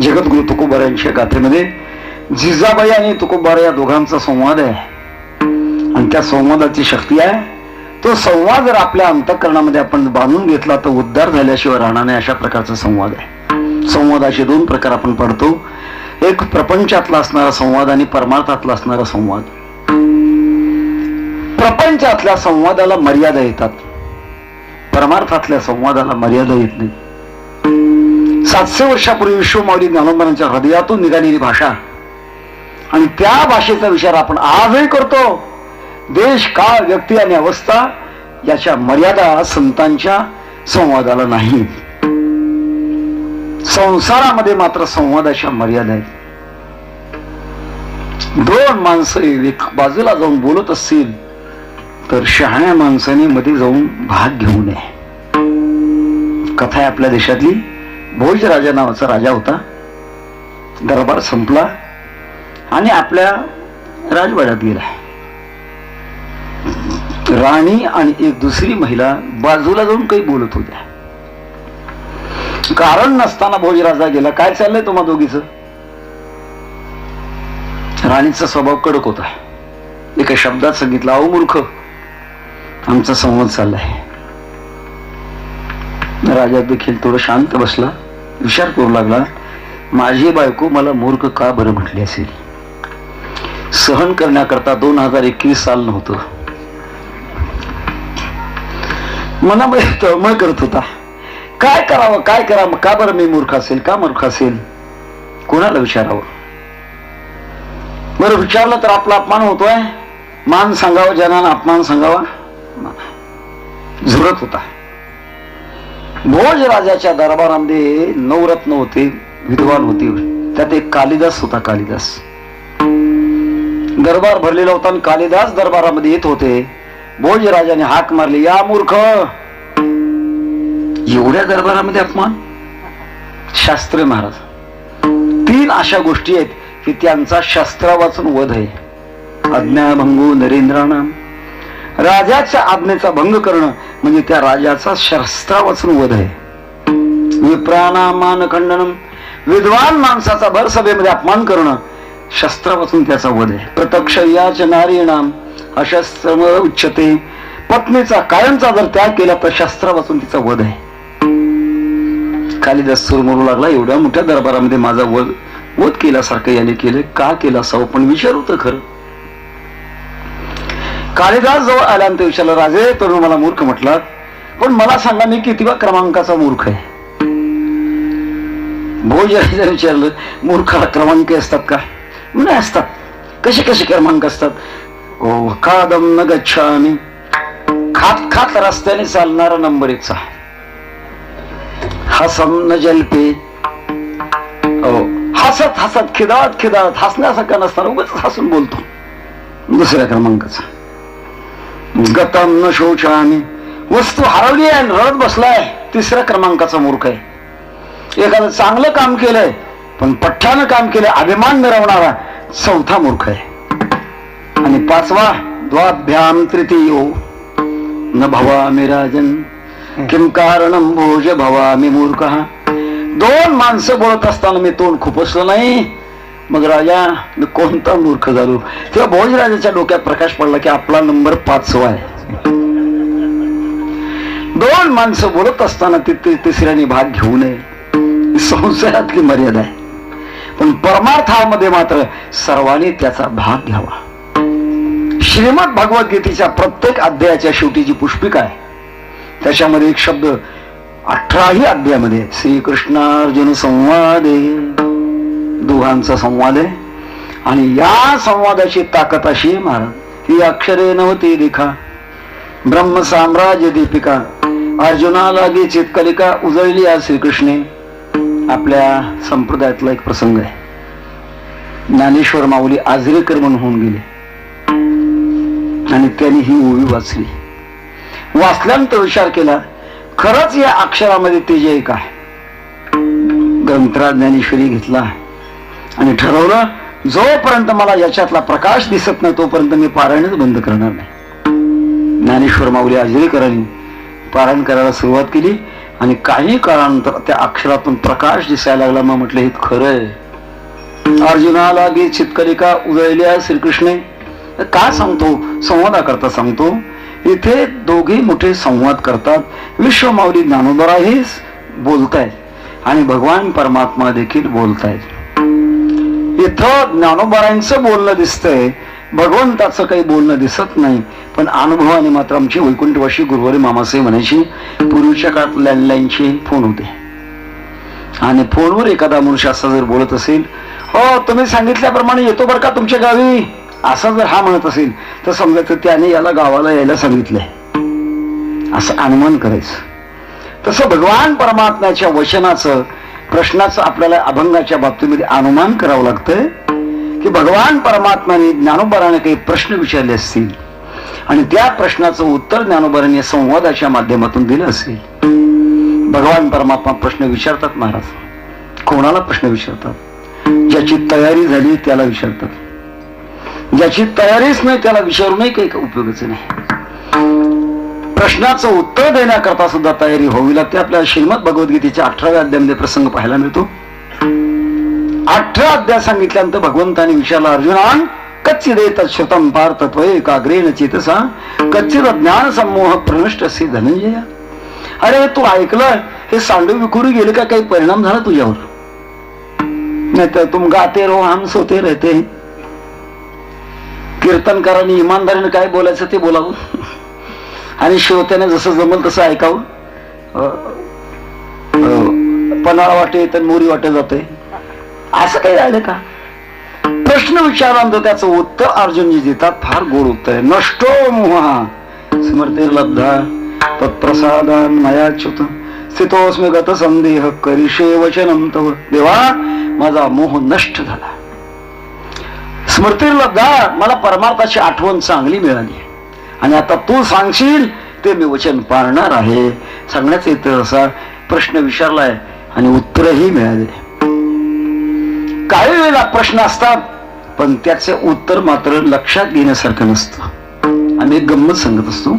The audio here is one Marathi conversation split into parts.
जगद्गुरु तुकोबार यांच्या गाथेमध्ये जिजाबाई आणि तुकोबार या दोघांचा संवाद आहे. आणि त्या संवादाची शक्ती आहे. तो संवाद जर आपल्या अंतकरणामध्ये आपण बांधून घेतला तर उद्धार झाल्याशिवाय राहणार नाही अशा प्रकारचा संवाद आहे. संवादाचे दोन प्रकार आपण पडतो. एक प्रपंचातला असणारा संवाद आणि परमार्थातला असणारा संवाद. प्रपंचातल्या संवादाला मर्यादा येतात. परमार्थातल्या संवादाला मर्यादा येत नाही सातशे वर्षापूर्वी विश्वमाऊली ज्ञानोबांच्या हृदयातून निघालेली भाषा. आणि त्या भाषेचा विचार आपण आजही करतो. देश काळ व्यक्ती आणि अवस्था याच्या मर्यादा संतांच्या संवादाला नाही. संसारामध्ये मात्र संवादाच्या मर्यादा आहेत. दोन माणसं एक बाजूला जाऊन बोलत असतील तर शहाण्या माणसाने मध्ये जाऊन भाग घेऊ नये. कथा आहे आपल्या देशातली. भोज राजा नावाचा राजा होता. दरबार संपला आणि आपल्या राजवाड्यात गेला. राणी आणि एक दुसरी महिला बाजूला जाऊन काही बोलत होत्या. कारण नसताना भोजराजा गेला. काय चाललंय तुम्हा दोघीच? राणीचा स्वभाव कडक होता. एका शब्दात सांगितलं अहो मूर्ख आमचा संवाद चाललाय. राजा देखील थोडं शांत बसला. विचार करू लागला माझी बायको मला मूर्ख का बरं म्हटली असेल? सहन करण्याकरता दोन हजार एकवीस साल नव्हतं. मनामध्ये तळमळ करत होता. काय करावं काय करावं का बरं मी मूर्ख असेल का मूर्ख असेल? कोणाला विचारावं? बरं विचारलं तर आपला अपमान होतोय. मान सांगावा जनानं अपमान सांगावा? झुरत होता. भोज राजाच्या दरबारामध्ये नवरत्न होते विद्वान होते. त्यात एक कालिदास होता कालिदास. दरबार भरलेला होता आणि कालिदास दरबारामध्ये येत होते. भोज राजाने हाक मारली या मूर्ख! एवढ्या दरबारामध्ये अपमान? शास्त्री महाराज तीन अशा गोष्टी आहेत की त्यांचा शास्त्रा वाचून वध आहे. आज्ञाभंगू नरेंद्रानाम राजाच्या आज्ञेचा भंग करणं म्हणजे त्या राजाचा शस्त्रा वाचून वध आहे. विप्राणामान खंडनम विद्वान माणसाचा भर सभेमध्ये अपमान करणं शस्त्रापासून वाचून त्याचा वध आहे. प्रत्यक्ष याच नारीणाम अशस्त्र उच्चते. पत्नीचा कायमचा जर त्याग केला तर शस्त्रापासून वाचून तिचा वध आहे. कालिदास सूर मरू लागला एवढ्या मोठ्या दरबारामध्ये माझा वध वध केल्यासारखं याने केलं का केला असावं? पण विचार होतं खरं. कालिदास जवळ आला आणि ते विचारलं राजे तरुण मला मूर्ख म्हटलात पण मला सांगा मी किती क्रमांकाचा मूर्ख आहे. भोज विचारलं मूर्खाला क्रमांक असतात का? नाही असतात. कसे कसे क्रमांक असतात? ओ कादम न गच्छामी. खात खात रस्त्याने चालणारा नंबर एकचा हसम न जलपे. ओ हसत हसत खिदात खिदात हसण्यासारखा नसताना उगाच हसून बोलतो. दुसऱ्या क्रमांकाचा. गतम न वस्तू हरवली आहे रडत बसलाय. तिसऱ्या क्रमांकाचा मूर्ख आहे. एखादं चांगलं काम केलंय पण पठ्ठानं काम केलंय अभिमान मिरवणारा चौथा मूर्ख आहे. आणि पाचवा द्वाभ्याम तृतीयो. न भवामी राजन किम कारणम भोज भवामी मूर्ख. दोन माणसं बोलत असताना मी तोंड खुपसलं नाही. मग राजा मी कोणता मूर्ख झालो? तेव्हा भोजराजाच्या डोक्यात प्रकाश पडला की आपला नंबर पाचवा आहे. दोन माणसं बोलत असताना तिथे तिसऱ्याने भाग घेऊ नये. संसारातली मर्यादा आहे. पण परमार्थामध्ये मात्र सर्वांनी त्याचा भाग घ्यावा. श्रीमद भगवद्गीतेच्या प्रत्येक अध्यायाच्या शेवटीची पुष्पिका आहे त्याच्यामध्ये एक शब्द अठराही अध्यायामध्ये श्रीकृष्णार्जुन संवाद. दोघांचा संवाद आहे. आणि या संवादाची ताकद अशी आहे महाराज ही अक्षरे नव्हती देखा ब्रह्म साम्राज्य दीपिका अर्जुनाला गे चितकलिका उजळली आज श्रीकृष्णे. आपल्या संप्रदायातला एक प्रसंग आहे. ज्ञानेश्वर माऊली आजरेकर म्हणून होऊन गेले. आणि त्यांनी ही ओवी वाचली. वाचल्यानंतर विचार केला खरंच या अक्षरामध्ये तेज आहे. काय ग्रंथराज ज्ञानेश्वरी घेतला आणि ठरवलं जोपर्यंत मला याच्यातला प्रकाश दिसत नाही तोपर्यंत मी पारायणच बंद करणार नाही. ज्ञानेश्वर माऊली आजरेकरांनी पारायण करायला सुरुवात केली आणि काही काळानंतर त्या अक्षरातून प्रकाश दिसायला लागला. मग म्हटलं हे खरं आहे अर्जुनाला गे चितकलिका उजळल्या श्रीकृष्णे. का सांगतो? संवादाकरता सांगतो. इथे दोघे मोठे संवाद करतात. विश्वमाऊली ज्ञानोदराही बोलतायत आणि भगवान परमात्मा देखील बोलतायत. इथं ज्ञानोबरांचं बोलणं दिसतंय. भगवंताचं काही बोलणं दिसत नाही. पण अनुभवाने मात्र आमची वैकुंठवाशी गुरुवारी मामासे म्हणायची पूर्वीच्या काळात लँडलाईनचे फोन होते. आणि फोनवर एखादा मनुष्य असा जर बोलत असेल हो तुम्ही सांगितल्याप्रमाणे येतो बरं का तुमच्या गावी? असा जर हा म्हणत असेल तर समजायचं त्याने याला गावाला यायला सांगितलंय. असं अनुमान करायचं. तसं भगवान परमात्म्याच्या वचनाचं प्रश्नाचं आपल्याला अभंगाच्या बाबतीमध्ये अनुमान करावं लागतंय की भगवान परमात्म्याने ज्ञानोबराने काही प्रश्न विचारले असतील आणि त्या प्रश्नाचं उत्तर ज्ञानोबराने संवादाच्या माध्यमातून दिलं असेल. भगवान परमात्मा प्रश्न विचारतात महाराज. कोणाला प्रश्न विचारतात? ज्याची तयारी झाली त्याला विचारतात. ज्याची तयारीच नाही त्याला विचारूनही काही उपयोगाचं नाही. प्रश्नाचं उत्तर देण्याकरता सुद्धा तयारी होईल. लागते आपल्या श्रीमद भगवद्गीतेच्या अठराव्या अध्यायामध्ये प्रसंग पाहायला मिळतो. अठरा अध्याय सांगितल्यानंतर भगवंताने विचारला अर्जुनान कच्चिदेत श्रुतम पार्थ एकाग्रेण चेतसा कच्चित ज्ञान समूह प्रनष्ट असे धनंजय अरे तू ऐकलं हे सांडू विखुरी गेले का? काही परिणाम झाला तुझ्यावर? नाही तर तुम गाते रो हम सोते रहते कीर्तनकारांनी इमानदारीने काय बोलायचं ते बोलावं. आणि शेवत्याने जसं जमल तसं ऐकावं. पन्हाळा वाटे तर मोरी वाटे जाते असं काही राहिलं का? प्रश्न विचारांत त्याचं उत्तर अर्जुनजी देतात फार गोड उत्तर आहे. नष्टो मोहा स्मृती लब्धा तत्प्रसादान मयाच्युत. स्थितोस्मी गत संदेह करिषे वचनम तव. देवा माझा मोह नष्ट झाला. स्मृती लब्धा मला परमार्थाची आठवण चांगली मिळाली. आणि आता तू सांगशील ते मी वचन पाळणार आहे. सांगण्याचा येतं असा प्रश्न विचारलाय आणि उत्तरही मिळाले. काही वेळेला प्रश्न असतात पण त्याचे उत्तर मात्र लक्षात घेण्यासारखं नसतं. आम्ही एक गंमत सांगत असतो.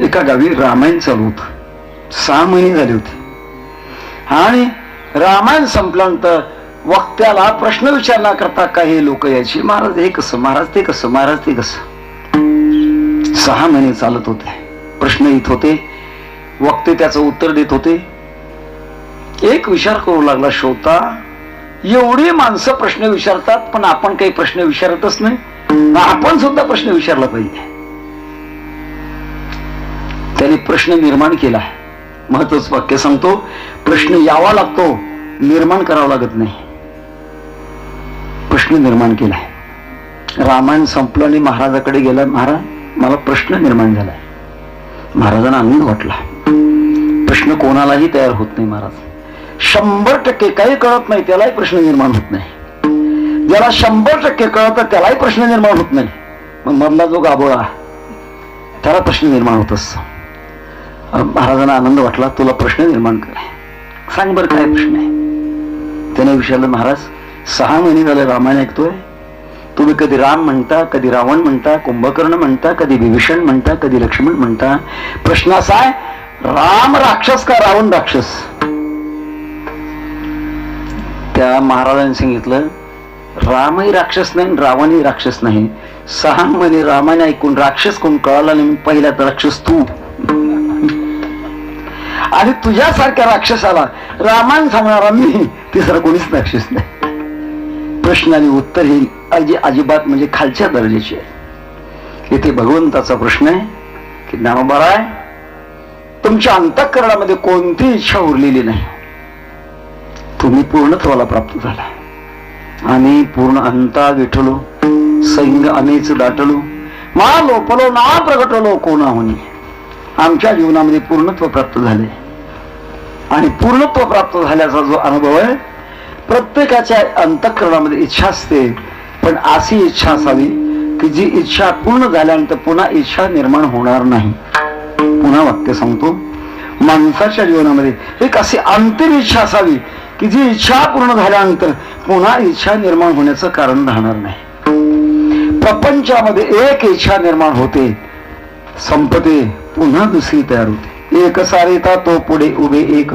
एका गावी रामायण चालू होत. सहा महिने झाले होते. आणि रामायण संपल्यानंतर वक्त्याला प्रश्न विचारण्याकरता काही लोक यायची महाराज हे कसं? महाराज ते कसं? महाराज ते कसं? सहा महिने चालत होते. प्रश्न येत होते वक्ते त्याचं उत्तर देत होते. एक विचार करू लागला श्रोता एवढी माणसं प्रश्न विचारतात पण आपण काही प्रश्न विचारतच नाही. आपण सुद्धा प्रश्न विचारला पाहिजे. त्याने प्रश्न निर्माण केला. महत्वाचं वाक्य सांगतो प्रश्न यावा लागतो निर्माण करावा लागत नाही. प्रश्न निर्माण केलाय रामायण संपलं आणि महाराजाकडे गेला महाराज मला प्रश्न निर्माण झालाय. महाराजांना आनंद वाटला. प्रश्न कोणालाही तयार होत नाही महाराज. शंभर टक्के काही कळत नाही त्यालाही प्रश्न निर्माण होत नाही. ज्याला शंभर टक्के कळत त्यालाही प्रश्न निर्माण होत नाही. मग मधला जो गाबोळा त्याला प्रश्न निर्माण होत असत महाराजांना आनंद वाटला तुला प्रश्न निर्माण कर. सांग बरं काय प्रश्न आहे? त्याने विचारलं महाराज सहा महिने झाले रामायण ऐकतोय तुम्ही कधी राम म्हणता कधी रावण म्हणता कुंभकर्ण म्हणता कधी विभीषण म्हणता कधी लक्ष्मण म्हणता. प्रश्न असा आहे राम राक्षस का रावण राक्षस? त्या महाराजांनी सांगितलं रामही राक्षस नाही रावणही राक्षस नाही. सहा महिने रामाने ऐकून राक्षस कोण कळाला नाही पहिल्यात राक्षस तू. आणि तुझ्यासारख्या राक्षसाला रामायण सांगणारा मी तिसरा कोणीच राक्षस नाही. प्रश्न आणि उत्तर ही अजी अजिबात म्हणजे खालच्या दर्जाची. आहे इथे भगवंताचा प्रश्न आहे की ज्ञानोबाराय तुमच्या अंतःकरणामध्ये कोणती इच्छा उरलेली नाही. तुम्ही पूर्णत्वाला प्राप्त झाला आणि पूर्ण अंता विठलो सैंग अनेच दाटलो मा लोपलो ना प्रगटलो कोणा होणे आमच्या जीवनामध्ये पूर्णत्व प्राप्त झाले. आणि पूर्णत्व प्राप्त झाल्याचा जो अनुभव आहे प्रत्येकाच्या अंतःकरणामध्ये इच्छा असते पण अशी इच्छा असावी की जी इच्छा पूर्ण झाल्यानंतर पुन्हा इच्छा निर्माण होणार नाही. पुन्हा वाक्य सांगतो. माणसाच्या जीवनामध्ये एक अशी अंतिम इच्छा असावी की जी इच्छा पूर्ण झाल्यानंतर पुन्हा इच्छा निर्माण होण्याचं कारण राहणार नाही. प्रपंचामध्ये एक इच्छा निर्माण होते संपते पुन्हा दुसरी तयार होते. एक सारिता तो पुढे उभे एक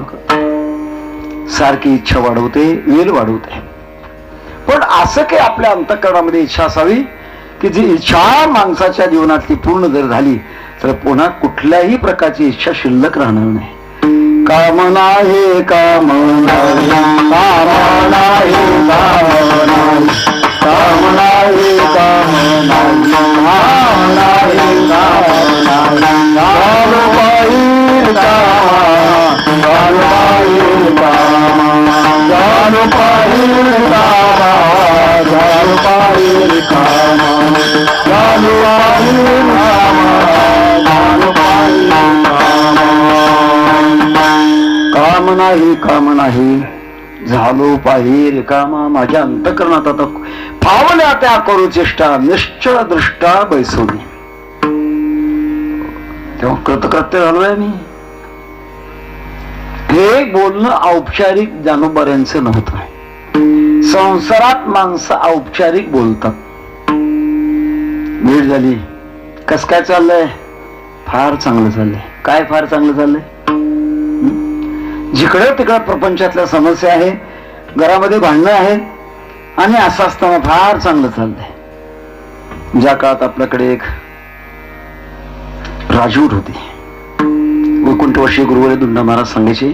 सारखी इच्छा वाढवते वेल वाढवते. पण असं काही आपल्या अंतकरणामध्ये इच्छा असावी की जी इच्छा माणसाच्या जीवनातली पूर्ण जर झाली तर पुन्हा कुठल्याही प्रकारची इच्छा शिल्लक राहणार नाही. कामना हे कामना कामना हे कामना कामा काम नाही काम नाही झालो पाहि रिकामा माझ्या अंतकरणात आता फावल्या त्या करू चेष्टा निश्चळ दृष्टा बैसवली तेव्हा कृतकृत्य झालोय मी. हे बोलणं औपचारिक जानोबाऱ्यांचं नव्हतं. संसारात माणसं औपचारिक बोलतात. भेट झाली. कस काय चाललंय? फार चांगलं चाललंय. काय फार चांगलं चाललंय? जिकडे तिकडं प्रपंचातल्या समस्या आहे घरामध्ये भांडणं आहेत आणि असं असताना फार चांगलं चाललंय. ज्या काळात आपल्याकडे एक राजूर होती. वैकुंठ गुरुवारी दुंडा महाराज सांगायचे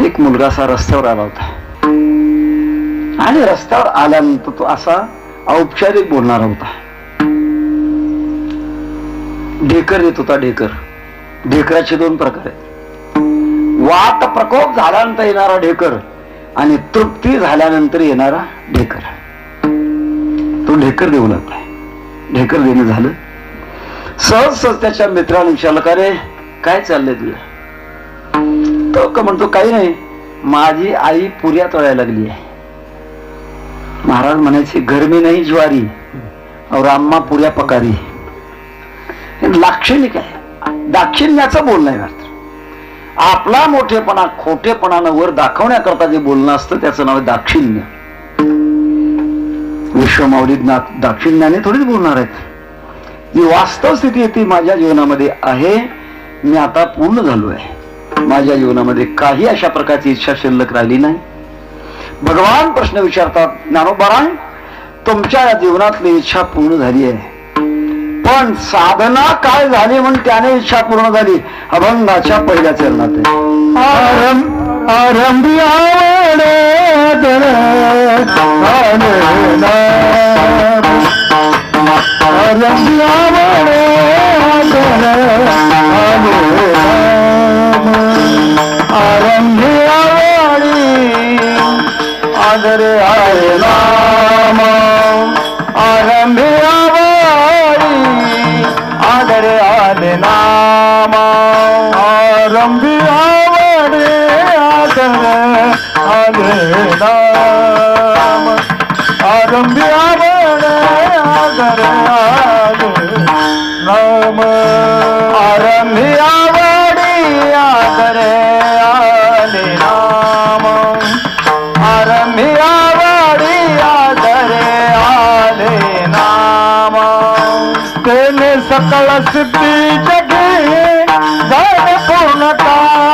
एक मुलगा असा रस्त्यावर आला होता. आणि रस्त्यावर आल्यानंतर तो असा औपचारिक बोलणारा होता. ढेकर येत होता ढेकर. ढेकराचे दोन प्रकार आहेत. वात प्रकोप झाल्यानंतर येणारा ढेकर आणि तृप्ती झाल्यानंतर येणारा ढेकर. तो ढेकर देऊ लागलाय ढेकर देणं झालं. सहज सहज त्याच्या मित्राने विचारलं का रे काय चाललंय तुला तो का म्हणतो काही नाही. माझी आई पुऱ्या तळायला लागली आहे. महाराज म्हणायचे गरमी नाही ज्वारी. और आम्हा पुऱ्या पकारी. लाक्षणिक आहे. दाक्षिण्याचं बोलणं आहे मात्र. आपला मोठेपणा खोटेपणानं वर दाखवण्याकरता जे बोलणं असतं त्याचं नाव आहे दाक्षिण्य. विश्वमावली दाक्षिण्याने थोडीच बोलणार आहेत. ही वास्तव स्थिती ती माझ्या जीवनामध्ये आहे. मी आता पूर्ण झालो आहे माझ्या जीवनामध्ये काही अशा प्रकारची इच्छा शिल्लक राहिली नाही. भगवान प्रश्न विचारतात ज्ञानोबाराय तुमच्या या जीवनातली इच्छा पूर्ण झाली आहे. पण साधना काय झाली म्हणून त्याने इच्छा पूर्ण झाली? अभंगाच्या पहिल्या चरणात आरंभी सकल सिद्धी जगी झाले पूर्ण काम.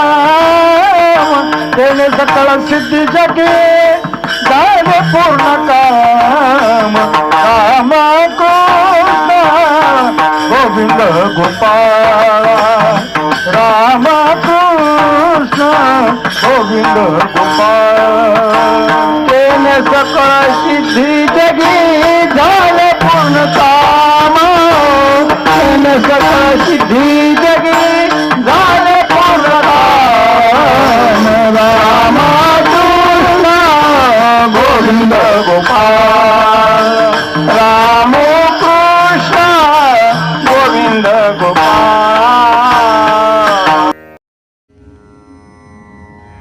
तेने सकल सिद्धी जगी झाले पूर्ण काम. राम गोविंद गोपाळ राम कृष्ण गोविंद गोपाळ. तेने सकळ सिद्धी जगी झाले पूर्ण काम. तेने सकळ सिद्धी जगी झाले पूर्ण काम. राम कृष्ण गोविंद गोपाळ.